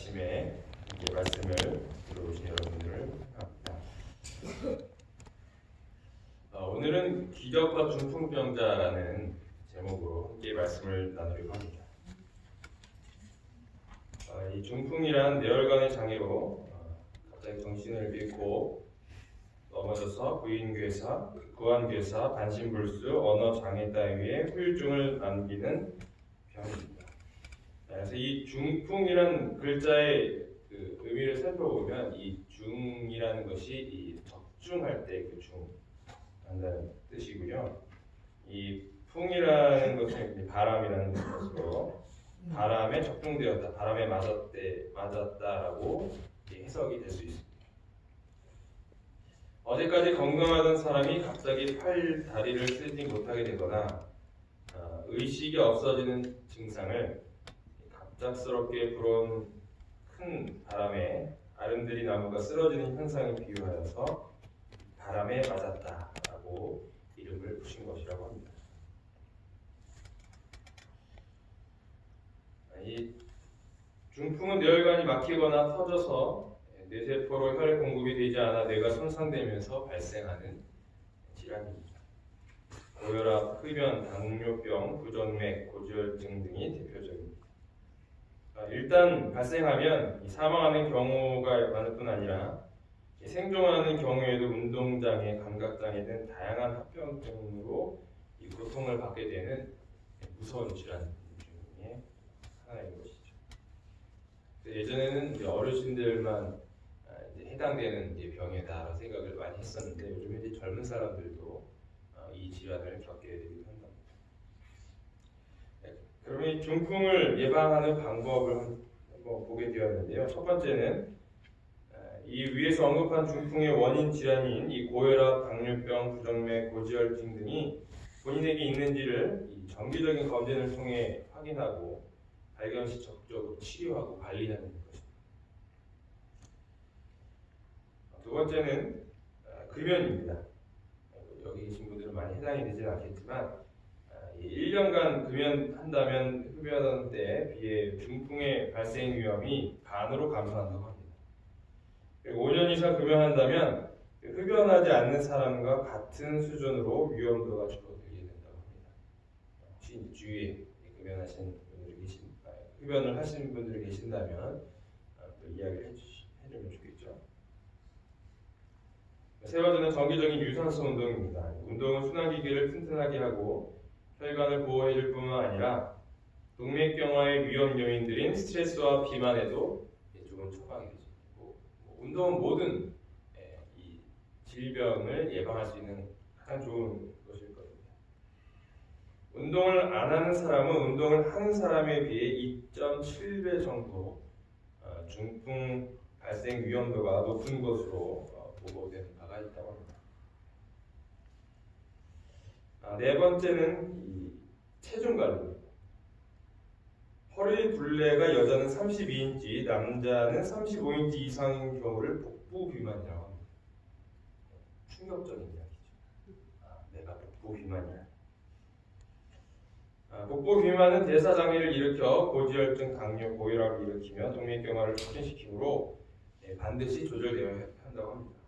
아침에 함께 말씀을 들어오신 여러분들을 합니다. 어, 오늘은 기적과 중풍병자라는 제목으로 함께 말씀을 나누려고 합니다. 어, 이 중풍이란 뇌혈관의 장애로 어, 갑자기 정신을 잃고 넘어져서 부인괴사, 구안괴사, 반신불수, 언어장애 따위의 후유증을 남기는 병입니다. 그래서 이 중풍이란 글자의 그 의미를 살펴보면 이 중이라는 것이 이 적중할 때 그 중한다는 뜻이고요. 이 풍이라는 것은 바람이라는 것으로 바람에 적중되었다, 바람에 맞았대, 맞았다라고 해석이 될 수 있습니다. 어제까지 건강하던 사람이 갑자기 팔, 다리를 쓰지 못하게 되거나 어, 의식이 없어지는 증상을 갑작스럽게 불어온 큰 바람에 아름드리 나무가 쓰러지는 현상에 비유하여서 바람에 맞았다라고 이름을 붙인 것이라고 합니다. 이 중풍은 뇌혈관이 막히거나 터져서 뇌세포로 혈액 공급이 되지 않아 뇌가 손상되면서 발생하는 질환입니다. 고혈압, 흡연, 당뇨병, 부정맥, 고지혈증 등이 대표적입니다. 아, 일단 발생하면 이 사망하는 경우가 많을 뿐 아니라 이 생존하는 경우에도 운동장애, 감각장애 등 다양한 합병증으로 이 고통을 받게 되는 무서운 질환 중에 하나인 것이죠. 예전에는 어르신들만 아, 해당되는 병이다라고 생각을 많이 했었는데 요즘 이제 젊은 사람들도 어, 이 질환을 겪게 한다. 네, 그러면 이 중풍을 예방하는 방법을 한번 보게 되었는데요. 첫 번째는 아, 이 위에서 언급한 중풍의 원인 질환인 이 고혈압, 당뇨병, 부정맥, 고지혈증 등이 본인에게 있는지를 이 정기적인 검진을 통해 확인하고 발견 시 적극적으로 치료하고 관리하는 것입니다. 두 번째는 아, 금연입니다. 여기 계신 분들은 많이 해당이 되지는 않겠지만 1년간 금연한다면 흡연 때에 비해 중풍의 발생 위험이 반으로 감소한다고 합니다. 그리고 5년 이상 금연한다면 흡연하지 않는 사람과 같은 수준으로 위험도가 줄어들게 된다고 합니다. 혹시 주위에 금연하신 분들이 계신, 아, 흡연을 하시는 분들이 계신다면 아, 또 이야기를 해주시, 해주면 좋겠죠. 세 번째는 정기적인 유산소 운동입니다. 운동은 순환기계를 튼튼하게 하고 혈관을 보호해 줄 뿐만 아니라 동맥경화의 위험 요인들인 스트레스와 비만에도 조금 처방이 되죠. 뭐, 뭐 운동은 모든 예, 이 질병을 예방할 수 있는 가장 좋은 것일 겁니다. 운동을 안 하는 사람은 운동을 하는 사람에 비해 2.7배 정도 어, 중풍 발생 위험도가 높은 것으로 어, 보고된 바가 있다고 합니다. 아, 네 번째는 이 체중 관리입니다. 허리 둘레가 여자는 32인치, 남자는 35인치 이상인 경우를 복부 비만이라고 합니다. 충격적인 이야기죠. 아, 내가 복부 비만이야. 아, 복부 비만은 대사 장애를 일으켜 고지혈증, 당뇨, 고혈압을 일으키며 동맥경화를 촉진시키므로 예, 반드시 조절되어야 한다고 합니다.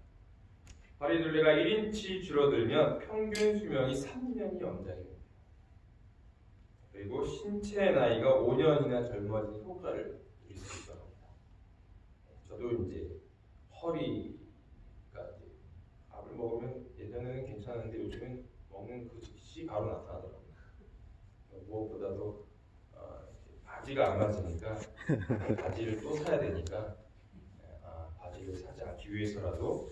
허리 둘레가 1인치 줄어들면 평균 수명이 3년이 연장입니다. 그리고 신체 나이가 5년이나 젊어진 효과를 누릴 수 있다고 합니다. 저도 이제 허리가 이제 밥을 먹으면 예전에는 괜찮은데 요즘은 먹는 그 즉시 바로 나타나더라고요. 무엇보다도 어, 바지가 안 맞으니까 바지를 또 사야 되니까 아, 바지를 사지 않기 위해서라도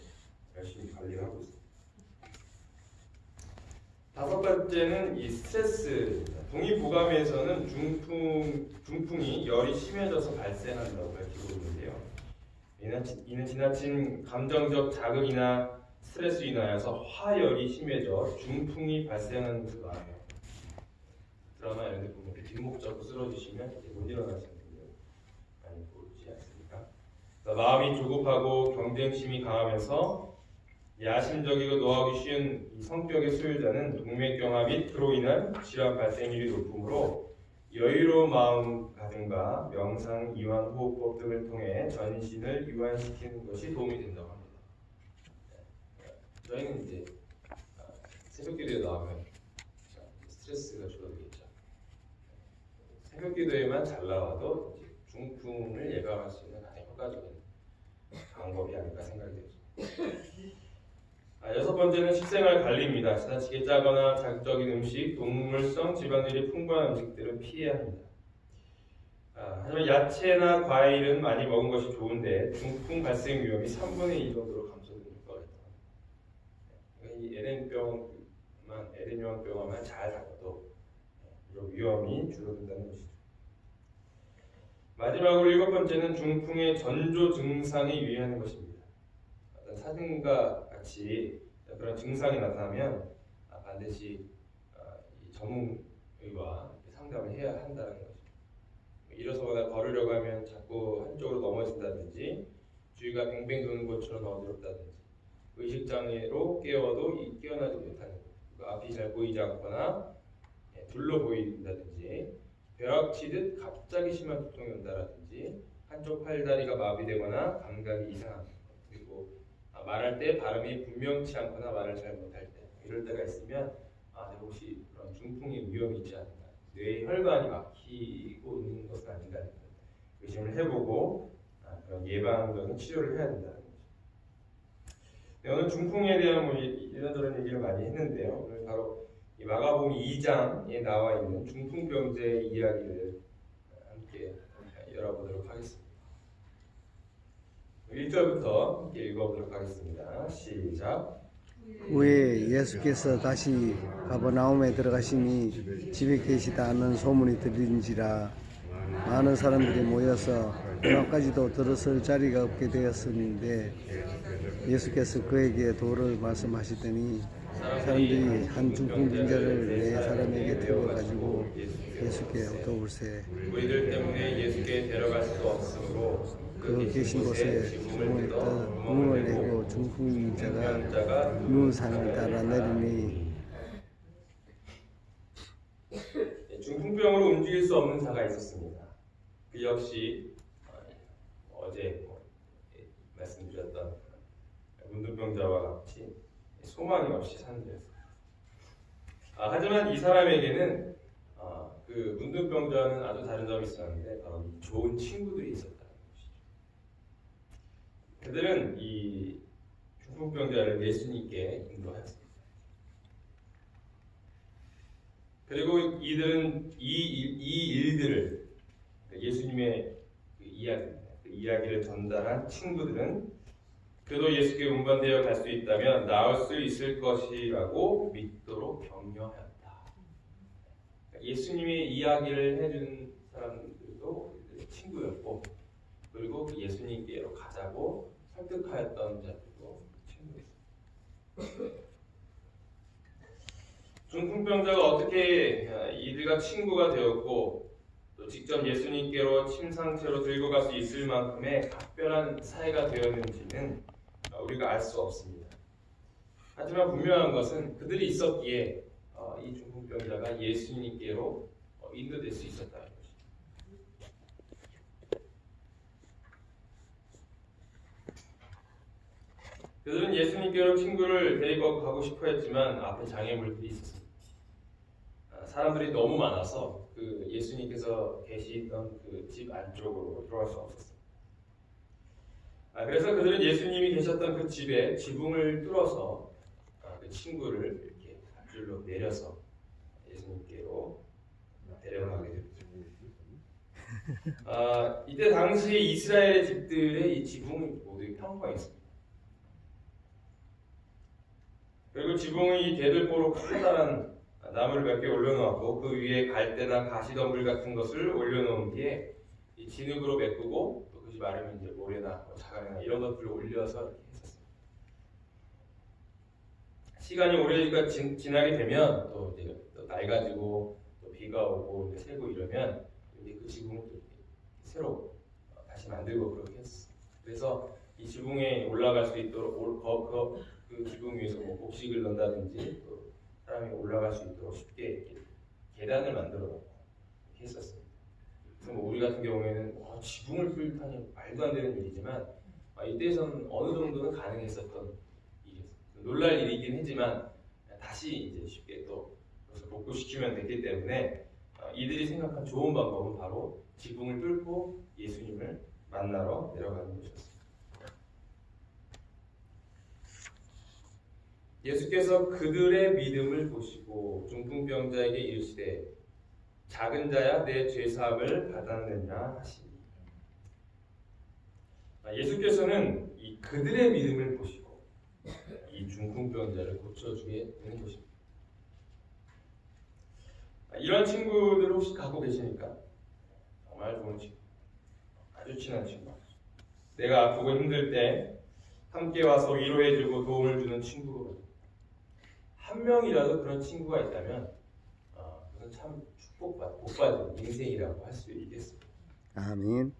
열심히 관리를 하고 있습니다. 다섯 번째는 이 스트레스. 동의보감에서는 중풍, 중풍이 열이 심해져서 발생한다고 밝히고 있는데요. 이는, 지나친 감정적 자극이나 스트레스 인하여서 화열이 심해져 중풍이 발생하는 것을 말해요. 드라마 이런 데 보면 뒷목 잡고 쓰러지시면 못 일어나시는 분들 많이 보지 않습니까? 마음이 조급하고 경쟁심이 강하면서 야심적이고 노하기 쉬운 이 성격의 소유자는 동맥경화 및 그로 인한 질환 발생률이 높으므로 여유로운 마음 가짐과 명상, 이완, 호흡법 등을 통해 전신을 이완시키는 것이 도움이 된다고 합니다. 네. 저희는 이제 아, 새벽기도에 나오면 스트레스가 줄어들겠죠. 새벽기도에만 잘 나와도 중풍을 예방할 수 있는 가장 효과적인 방법이 아닐까 생각이 되죠. 아, 여섯 번째는 식생활 관리입니다. 지나치게 짜거나 자극적인 음식, 동물성 지방질이 풍부한 음식들은 피해야 합니다. 아, 하지만 야채나 과일은 많이 먹은 것이 좋은데 중풍 발생 위험이 3분의 2 정도로 감소되는 효과가 있다. 이 에덴병만 에덴병만 잘 닦아도 이런 위험이 줄어든다는 것이죠. 마지막으로 일곱 번째는 중풍의 전조 증상이 유의하는 것입니다. 사진과 같이 그런 증상이 나타나면 아, 반드시 아, 이 전문의와 상담을 해야 한다는 거죠. 일어서거나 걸으려고 하면 자꾸 한쪽으로 넘어진다든지 주위가 뱅뱅 도는 것처럼 어지럽다든지 의식 장애로 깨워도 이- 깨어나지 못하는 앞이 잘 보이지 않거나 예, 둘러 보인다든지 벼락치듯 갑자기 심한 두통이 온다라든지 한쪽 팔다리가 마비되거나 감각이 아, 말할 때 발음이 분명치 않거나 말을 잘 못할 때 이럴 때가 있으면 아 내가 혹시 그런 중풍의 위험이 있지 않나 뇌 혈관이 막히고 있는 것은 아닌가 의심을 해보고 아, 그런 예방적인 치료를 해야 된다는 거죠. 네, 오늘 중풍에 대한 뭐 이- 이런저런 얘기를 많이 했는데요. 오늘 바로 이 마가복음 2장에 나와 있는 중풍병자의 이야기를 함께 열어보도록 하겠습니다. 1절부터 함께 읽어보도록 하겠습니다. 시작. 후에 예수께서 다시 가버나움에 들어가시니 집에 계시다 하는 소문이 들린지라 많은 사람들이 모여서 그날까지도 들어설 자리가 없게 되었었는데 예수께서 그에게 도를 말씀하시더니 사람들이 한 중풍병자를 네 사람에게 태워가지고 예수께 도울세 우리들 때문에 예수께 데려갈 수 없으므로 그 계신 곳에 떠 구멍을 내고 중풍병자가 병자가 누운 산을 따라 내리니 예, 중풍병으로 움직일 수 없는 자가 있었습니다. 그 역시 어, 어제 뭐, 예, 말씀드렸던 문둥병자와 같이 소망이 없이 사는 자였습니다. 아, 하지만 이 사람에게는 아, 그 문둥병자는 아주 다른 점이 있었는데 바로 이 좋은 친구들이 것이죠. 그들은 이 중풍 병자를 예수님께 인도하였습니다. 그리고 이들은 이, 일- 이 일들을 예수님의 그 이야기입니다. 그 이야기를 전달한 친구들은 그도 예수께 운반되어 갈 수 있다면 나을 수 있을 것이라고 믿도록 격려하였다. 그러니까 예수님의 이야기를 해준 사람들도 친구였고 그리고 그 예수님께로 가자고 설득하였던 자들도 친구였습니다. 중풍병자가 어떻게 아, 이들과 친구가 되었고 또 직접 예수님께로 침상채로 들고 갈 수 있을 만큼의 각별한 사이가 되었는지는 아, 우리가 알 수 없습니다. 하지만 분명한 것은 그들이 있었기에 어, 이 중풍병자가 예수님께로 어, 인도될 수 것입니다. 그들은 예수님께로 친구를 데리고 가고 싶어 했지만 앞에 장애물들이 있었습니다. 아, 사람들이 너무 많아서 그 예수님께서 계시던 그 집 안쪽으로 들어갈 수 없었어요. 아, 그래서 그들은 예수님이 계셨던 그 집에 지붕을 뚫어서 아, 그 친구를 이렇게 앞줄로 내려서 예수님께로 데려가게 됩니다. 아, 이때 당시에 이스라엘의 집들의 이 지붕이 모두 평평했습니다. 그리고 지붕은 이 대들보로 커다란 나무를 몇 개 올려놓았고 그 위에 갈대나 가시덤불 같은 것을 올려놓은 뒤에 이 진흙으로 메꾸고 또그집 아래면 이제 모래나 뭐 자갈이나 이런 것들을 올려서 이렇게 했었습니다. 시간이 오래 지- 지나게 되면 또 이제 또 낡아지고 또 비가 오고 새고 이러면 이제 그 지붕을 또 이렇게 새로 어, 다시 만들고 그렇게 했어요. 그래서 이 지붕에 올라갈 수 있도록 올- 거- 그, 그 지붕 위에서 뭐 곡식을 넣는다든지 또 사람이 올라갈 수 있도록 쉽게 이렇게 계단을 만들어 놓고 했었습니다. 그래서 뭐 우리 같은 경우에는 와, 지붕을 뚫다니 말도 안 되는 일이지만 아, 이때에서는 어느 정도는 가능했었던 일이었어요. 놀랄 일이긴 했지만 다시 이제 쉽게 또 그것을 복구시키면 됐기 때문에 어, 이들이 생각한 좋은 방법은 바로 지붕을 뚫고 예수님을 만나러 내려가는 것이었습니다. 예수께서 그들의 믿음을 보시고 중풍병자에게 이르시되 작은 자야 내 죄사함을 받았느냐 하시니 아, 예수께서는 이 그들의 믿음을 보시고 이 중풍병자를 고쳐주게 되는 것입니다. 아, 이런 친구들 혹시 갖고 계십니까? 정말 좋은 친구, 아주 친한 친구. 내가 아프고 힘들 때 함께 와서 위로해주고 도움을 주는 친구가 한 명이라도 그런 친구가 있다면 어, 그건 참 축복받, 복받은 인생이라고 할 수 있겠습니다. 아멘.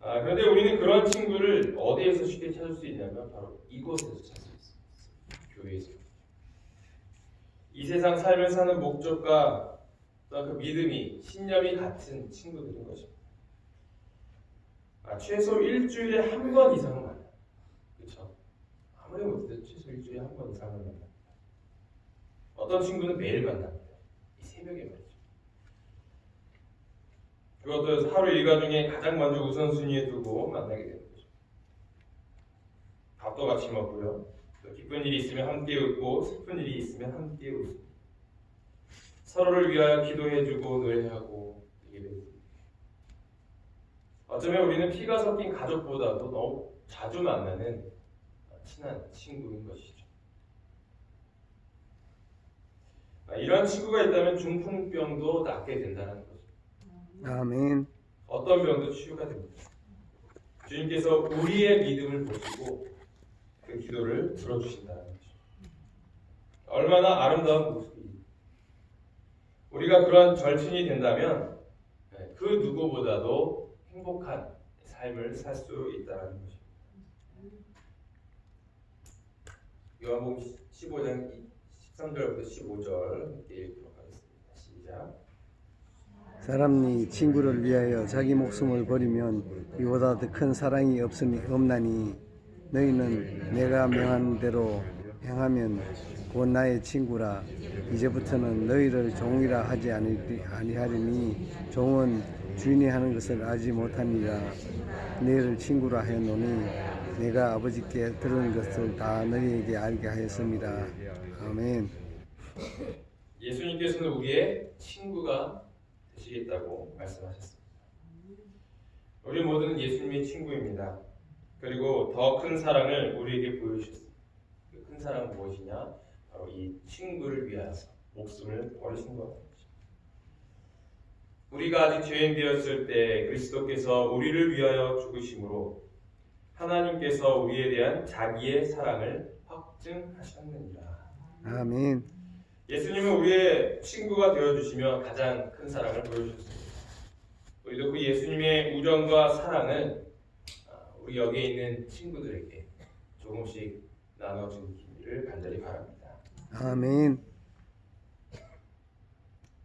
아, 그런데 우리는 그런 친구를 어디에서 쉽게 찾을 수 있냐면 바로 이곳에서 찾을 수 있습니다. 교회에서. 이 세상 삶을 사는 목적과 그 믿음이 신념이 같은 친구들인 것입니다. 아, 최소 일주일에 한 번 이상은 만나요. 그렇죠? 아무리 못해도 최소 일주일에 한 번 이상은 만나요. 어떤 친구는 매일 만납니다. 이 새벽에 말이죠. 그것도 하루 일과 중에 가장 먼저 우선순위에 두고 만나게 되는 거죠. 밥도 같이 먹고요. 또 기쁜 일이 있으면 함께 웃고 슬픈 일이 있으면 함께 웃습니다. 서로를 위하여 기도해주고 노래하고 예배드립니다. 어쩌면 우리는 피가 섞인 가족보다도 너무 자주 만나는 친한 친구인 것이죠. 아, 이런 친구가 있다면 중풍병도 낫게 된다는 거죠. 아멘. 어떤 병도 치유가 됩니다. 주님께서 우리의 믿음을 보시고 그 기도를 들어주신다는 거죠. 얼마나 아름다운 모습이 우리가 그런 절친이 된다면 네, 그 누구보다도 행복한 삶을 살 수 있다는 것입니다. 요한복음 15장 13절부터 15절 함께 읽도록 하겠습니다. 시작. 사람이 친구를 위하여 자기 목숨을 버리면 이보다 더 큰 사랑이 없으니 없나니 너희는 내가 명한 대로 행하면 곧 나의 친구라 이제부터는 너희를 종이라 하지 아니- 아니하리니 종은 주인이 하는 것을 알지 못하니라 너희를 친구라 하였노니 내가 아버지께 들은 것을 다 너희에게 알게 하였습니다 아멘 예수님께서는 우리의 친구가 되시겠다고 말씀하셨습니다. 우리 모두는 예수님의 친구입니다. 그리고 더 큰 사랑을 우리에게 보여주셨습니다. 그 큰 사랑은 무엇이냐? 바로 이 친구를 위하여서 목숨을 버리신 것. 우리가 아직 죄인 되었을 때 그리스도께서 우리를 위하여 죽으심으로 하나님께서 우리에 대한 자기의 사랑을 확증하셨느니라. 아멘 예수님은 우리의 친구가 되어주시며 가장 큰 사랑을 보여주셨습니다. 우리도 그 예수님의 우정과 사랑을 아, 우리 여기에 있는 친구들에게 조금씩 나눠주기를 간절히 바랍니다. 아멘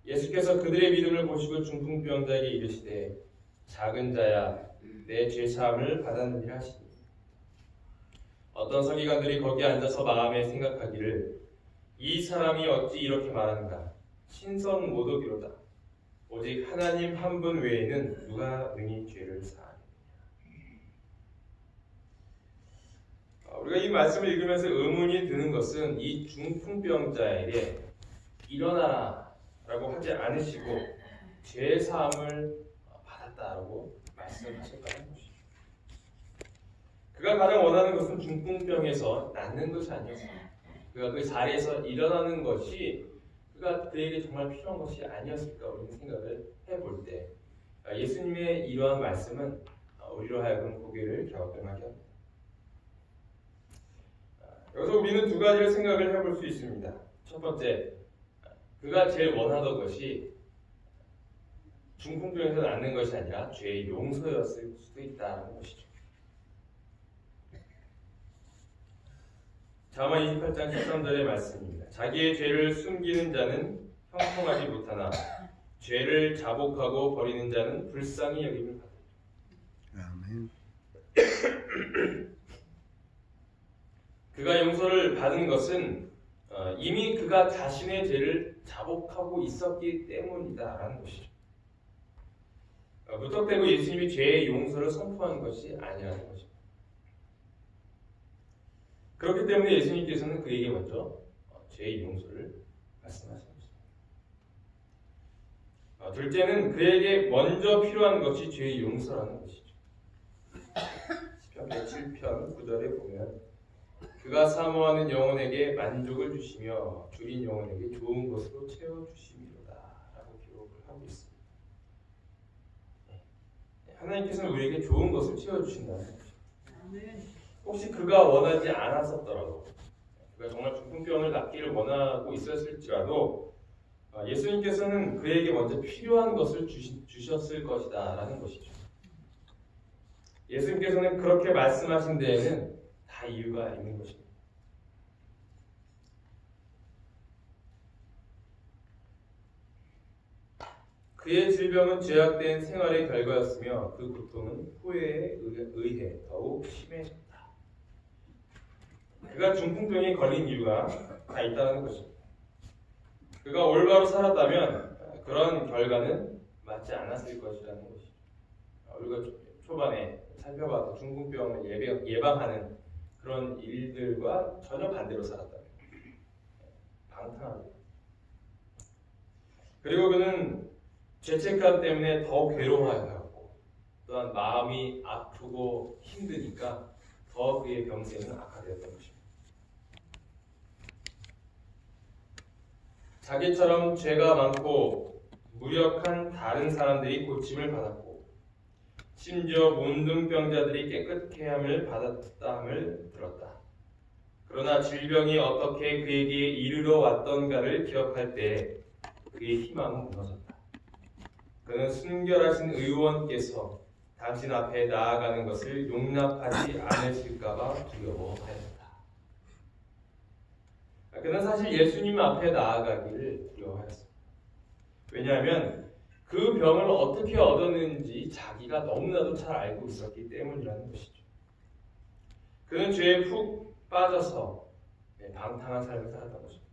예수께서 그들의 믿음을 보시고 중풍병자에게 이르시되 작은 자야 내 죄 사함을 받았느니라 하시니 어떤 서기관들이 거기 앉아서 마음에 생각하기를 이 사람이 어찌 이렇게 말하는가 신성 모독이로다 오직 하나님 한 분 외에는 누가 능히 죄를 사하느냐 아, 우리가 이 말씀을 읽으면서 의문이 드는 것은 이 중풍병자에게 일어나라 라고 하지 않으시고 죄 사함을 받았다라고 말씀하셨다는 것이죠. 그가 가장 원하는 것은 중풍병에서 낫는 것이 아니었습니다. 그가 그 자리에서 일어나는 것이 그가 그에게 정말 필요한 것이 아니었을까 우리는 생각을 해볼 때 아, 예수님의 이러한 말씀은 아, 우리로 하여금 고개를 갸우뚱하게 합니다. 아, 여기서 우리는 두 가지를 생각을 해볼 수 있습니다. 첫 번째, 그가 제일 원하던 것이 중풍병에서 낫는 것이 아니라 죄의 용서였을 수도 있다는 것이죠. 자만 28장 13절의 말씀입니다. 자기의 죄를 숨기는 자는 형통하지 못하나 죄를 자복하고 버리는 자는 불쌍히 여김을 받으리라. 아멘. 그가 용서를 받은 것은 어, 이미 그가 자신의 죄를 자복하고 있었기 때문이다라는 것이죠. 어, 무턱대고 예수님이 죄의 용서를 선포한 것이 아니라는 것입니다. 그렇기 때문에 예수님께서는 그에게 먼저 어, 죄의 용서를 말씀하신 것입니다. 어, 둘째는 그에게 먼저 필요한 것이 죄의 용서라는 것이죠. 시편 107편 9절에 보면 그가 사모하는 영혼에게 만족을 주시며 줄인 영혼에게 좋은 것으로 채워 주심이로다라고 기록을 하고 있습니다. 네. 하나님께서는 우리에게 좋은 것을 채워 주신다는 거죠. 혹시 그가 원하지 않았었더라도 그가 정말 중풍병을 낫기를 원하고 있었을지라도 아, 예수님께서는 그에게 먼저 필요한 것을 주시, 주셨을 것이다 라는 것이죠. 예수님께서는 그렇게 말씀하신 데에는 다 이유가 있는 것입니다. 그의 질병은 죄악된 생활의 결과였으며 그 고통은 후회에 의- 의해 더욱 심해졌다. 그가 중풍병에 걸린 이유가 다 있다는 것입니다. 그가 올바로 살았다면 그런 결과는 맞지 않았을 것이라는 것이죠. 우리가 초- 초반에 살펴봐도 중풍병을 예방- 예방하는 그런 일들과 전혀 반대로 살았다면 방탕하게 그리고 그는 죄책감 때문에 더 괴로워하였고 또한 마음이 아프고 힘드니까 더 그의 병세는 악화되었던 것입니다. 자기처럼 죄가 많고 무력한 다른 사람들이 고침을 받았고 심지어 문둥병자들이 깨끗케 함을 받았다함을 들었다. 그러나 질병이 어떻게 그에게 이르러 왔던가를 기억할 때 그의 희망은 무너졌다. 그는 순결하신 의원께서 당신 앞에 나아가는 것을 용납하지 않으실까봐 두려워하였다. 그는 사실 예수님 앞에 나아가기를 두려워하였습니다. 왜냐하면 그 병을 어떻게 얻었는지 자기가 너무나도 잘 알고 있었기 때문이라는 것이죠. 그는 죄에 푹 빠져서 네, 방탕한 삶을 살았던 것입니다.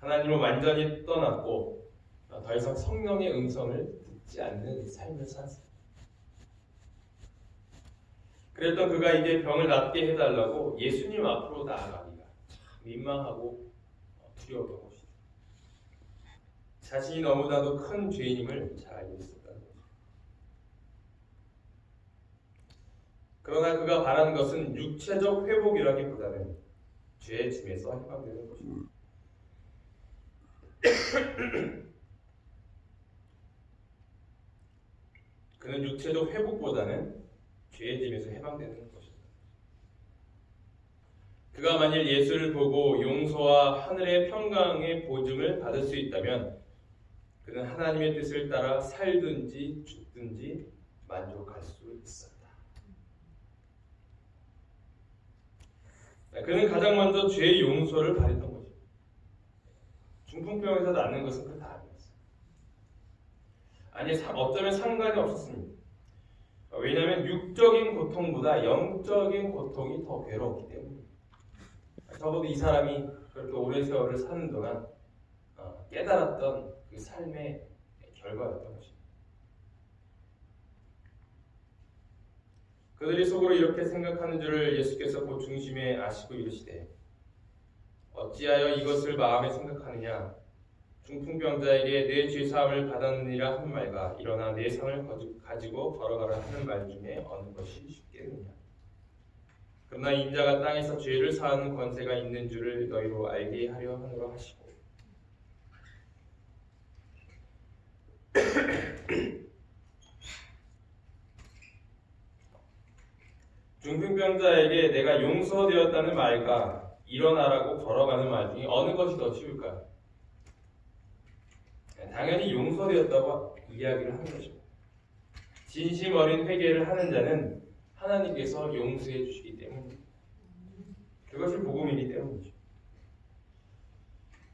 하나님을 완전히 떠났고 어, 더 이상 성령의 음성을 듣지 않는 삶을 살았습니다. 그랬던 그가 이제 병을 낫게 해달라고 예수님 앞으로 나아가기가 참 민망하고 어, 두려웠던 것이죠. 자신이 너무나도 큰 죄인임을 잘 알고 있었다는 거죠. 그러나 그가 바라는 것은 육체적 회복이라기보다는 죄의 짐에서 해방되는 것입니다. 그는 육체적 회복보다는 죄의 짐에서 해방되는 것입니다. 그가 만일 예수를 보고 용서와 하늘의 평강의 보증을 받을 수 있다면 그는 하나님의 뜻을 따라 살든지 죽든지 만족할 수 있었다. 그는 가장 먼저 죄의 용서를 바랬던 거죠. 중풍병에서 낫는 것은 그 다음이었어요. 아니 사- 어쩌면 상관이 없었습니다. 왜냐하면 육적인 고통보다 영적인 고통이 더 괴로웠기 때문입니다. 적어도 이 사람이 그렇게 오랜 세월을 사는 동안 어, 깨달았던 그 삶의 결과였던 것입니다. 그들이 속으로 이렇게 생각하는 줄을 예수께서 그 중심에 아시고 이르시되 어찌하여 이것을 마음에 생각하느냐 중풍병자에게 내 죄사함을 받았느니라 한 말과 일어나 내 상을 가지고 걸어가라 하는 말 중에 어느 것이 쉽겠느냐 그러나 인자가 땅에서 죄를 사하는 권세가 있는 줄을 너희로 알게 하려 하노라 하시고 중풍병자에게 내가 용서되었다는 말과 일어나라고 걸어가는 말 중에 어느 것이 더 쉬울까요? 네, 당연히 용서되었다고 이야기를 하는 것입니다. 진심 어린 회개를 하는 자는 하나님께서 용서해 주시기 때문입니다. 그것이 복음이기 때문이죠.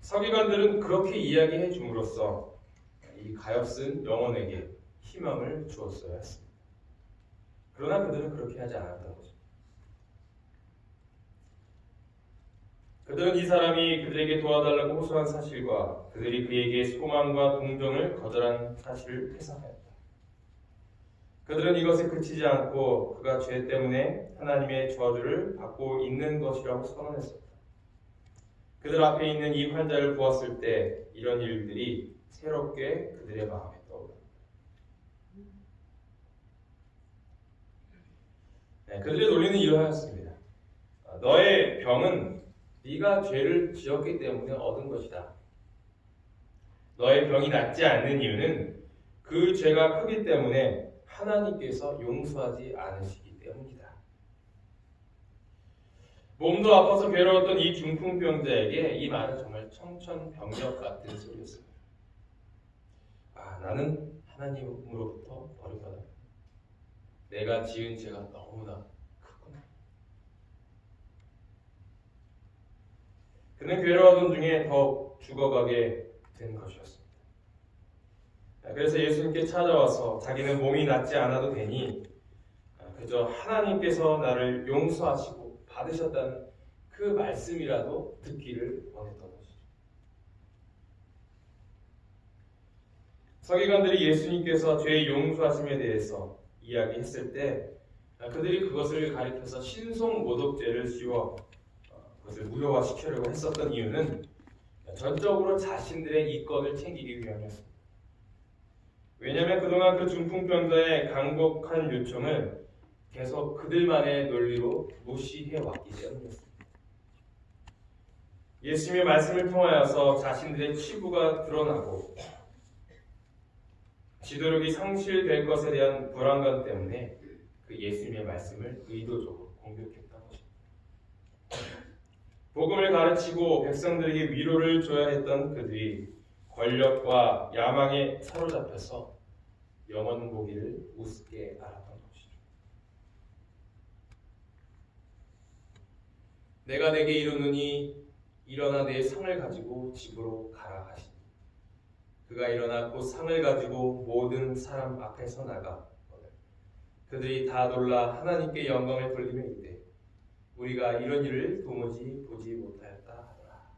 서기관들은 그렇게 이야기해 줌으로써 이 가엾은 영혼에게 희망을 주었어야 했습니다. 그러나 그들은 그렇게 하지 않았던 거죠. 그들은 이 사람이 그들에게 도와달라고 호소한 사실과 그들이 그에게 소망과 동정을 거절한 사실을 회상하였다. 그들은 이것에 그치지 않고 그가 죄 때문에 하나님의 저주를 받고 있는 것이라고 선언했었다. 그들 앞에 있는 이 환자를 보았을 때 이런 일들이 새롭게 그들의 마음에 떠올랐다. 네, 그들의 논리는 이러하였습니다. 아, 너의 병은 네가 죄를 지었기 때문에 얻은 것이다. 너의 병이 낫지 않는 이유는 그 죄가 크기 때문에 하나님께서 용서하지 않으시기 때문이다. 몸도 아파서 괴로웠던 이 중풍병자에게 이 말은 정말 청천벽력 같은 소리였습니다. 아, 나는 하나님으로부터 버림받았다. 내가 지은 죄가 너무나 크구나. 그는 괴로워하던 중에 더욱 죽어가게 된 것이었습니다. 그래서 예수님께 찾아와서 자기는 몸이 낫지 않아도 되니 그저 하나님께서 나를 용서하시고 받으셨다는 그 말씀이라도 듣기를 원했던 것이죠. 서기관들이 예수님께서 죄의 용서하심에 대해서 이야기했을 때 그들이 그것을 가리켜서 신송 모독죄를 씌워 그것을 무효화시키려고 했었던 이유는 전적으로 자신들의 이권을 챙기기 위함이었습니다. 왜냐하면 그동안 그 중풍병자의 강곡한 요청을 계속 그들만의 논리로 무시해 왔기 때문이었습니다. 예수님의 말씀을 통하여서 자신들의 치부가 드러나고 지도력이 상실될 것에 대한 불안감 때문에 그 예수님의 말씀을 의도적으로 공격했던 것입니다. 복음을 가르치고 백성들에게 위로를 줘야 했던 그들이 권력과 야망에 사로잡혀서 영원 보기를 우습게 알았던 것이죠. 내가 내게 이르노니 일어나 내 상을 가지고 집으로 가라 하시니 그가 일어나 곧 상을 가지고 모든 사람 앞에서 나가 그들이 다 놀라 하나님께 영광을 돌리며 이르되 우리가 이런 일을 도무지 보지 못하였다 하더라.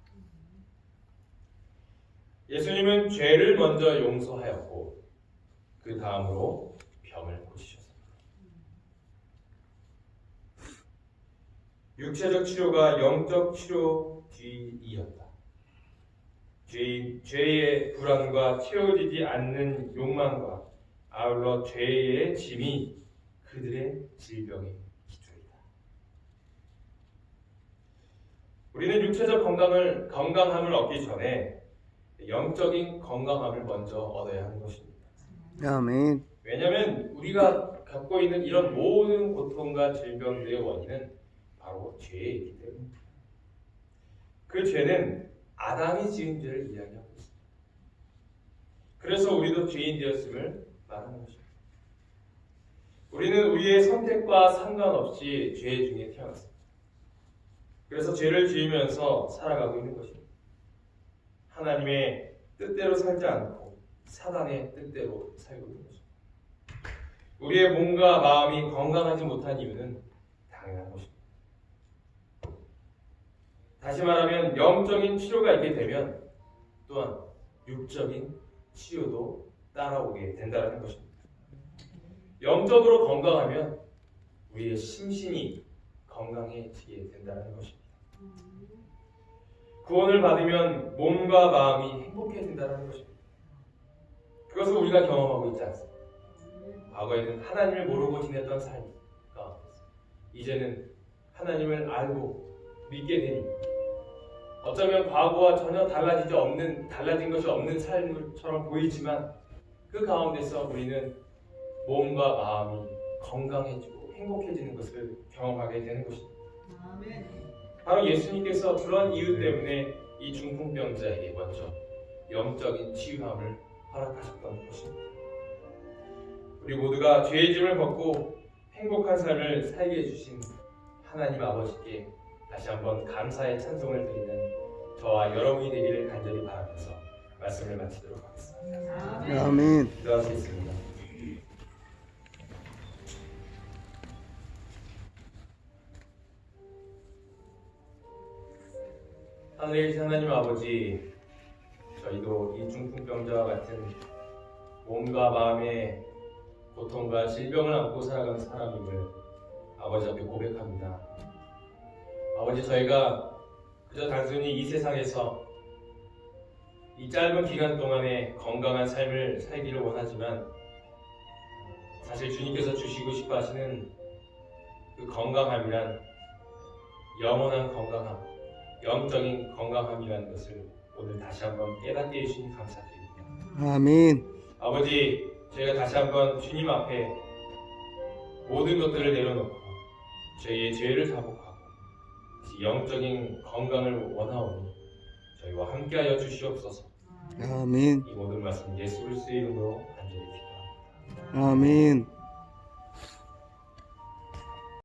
예수님은 죄를 먼저 용서하였고 그 다음으로 병을 고치셨습니다. 육체적 치료가 영적 치료 뒤이었다. 죄, 죄의 불안과 채워지지 않는 욕망과 아울러 죄의 짐이 그들의 질병의 기초이다. 우리는 육체적 건강을 건강함을 얻기 전에 영적인 건강함을 먼저 얻어야 하는 것입니다. 아멘. 왜냐하면 우리가 갖고 있는 이런 모든 고통과 질병들의 원인은 바로 죄이기 때문입니다. 그 죄는 아담이 지은 죄를 이야기하고 있습니다. 그래서 우리도 죄인 되었음을 말하는 것입니다. 우리는 우리의 선택과 상관없이 죄 중에 태어났습니다. 그래서 죄를 지으면서 살아가고 있는 것입니다. 하나님의 뜻대로 살지 않고 사단의 뜻대로 살고 있는 것입니다. 우리의 몸과 마음이 건강하지 못한 이유는 당연한 것입니다. 다시 말하면 영적인 치료가 있게 되면 또한 육적인 치료도 따라오게 된다는 것입니다. 영적으로 건강하면 우리의 심신이 건강해지게 된다는 것입니다. 구원을 받으면 몸과 마음이 행복해진다는 것입니다. 그것을 우리가 경험하고 있지 않습니까? 과거에는 하나님을 모르고 지냈던 삶가 이제는 하나님을 알고 믿게 되니 어쩌면 과거와 전혀 달라지지 없는 달라진 것이 없는 삶처럼 보이지만 그 가운데서 우리는 몸과 마음이 건강해지고 행복해지는 것을 경험하게 되는 것입니다. 바로 예수님께서 그런 이유 때문에 이 중풍병자에게 먼저 영적인 치유함을 허락하셨던 것입니다. 우리 모두가 죄의 짐을 벗고 행복한 삶을 살게 해주신 하나님 아버지께 다시 한번 감사의 찬송을 드리는 저와 여러분이 되기를 간절히 바라면서 말씀을 마치도록 하겠습니다. 아멘. 기도하시겠습니다. 계신 하나님 아버지, 저희도 이 중풍병자와 같은 몸과 마음의 고통과 질병을 안고 살아가는 사람임을 아버지 앞에 고백합니다. 아버지 저희가 그저 단순히 이 세상에서 이 짧은 기간 동안에 건강한 삶을 살기를 원하지만 사실 주님께서 주시고 싶어 하시는 그 건강함이란 영원한 건강함, 영적인 건강함이라는 것을 오늘 다시 한번 깨닫게 해주시니 감사드립니다. 아멘. 아버지, 저희가 다시 한번 주님 앞에 모든 것들을 내려놓고 저희의 죄를 사복하고 다시 영적인 건강을 원하오니 저희와 함께하여 주시옵소서. 아멘. 이 모든 말씀 예수 그리스도의 이름으로 간절히 기도합니다. 아멘.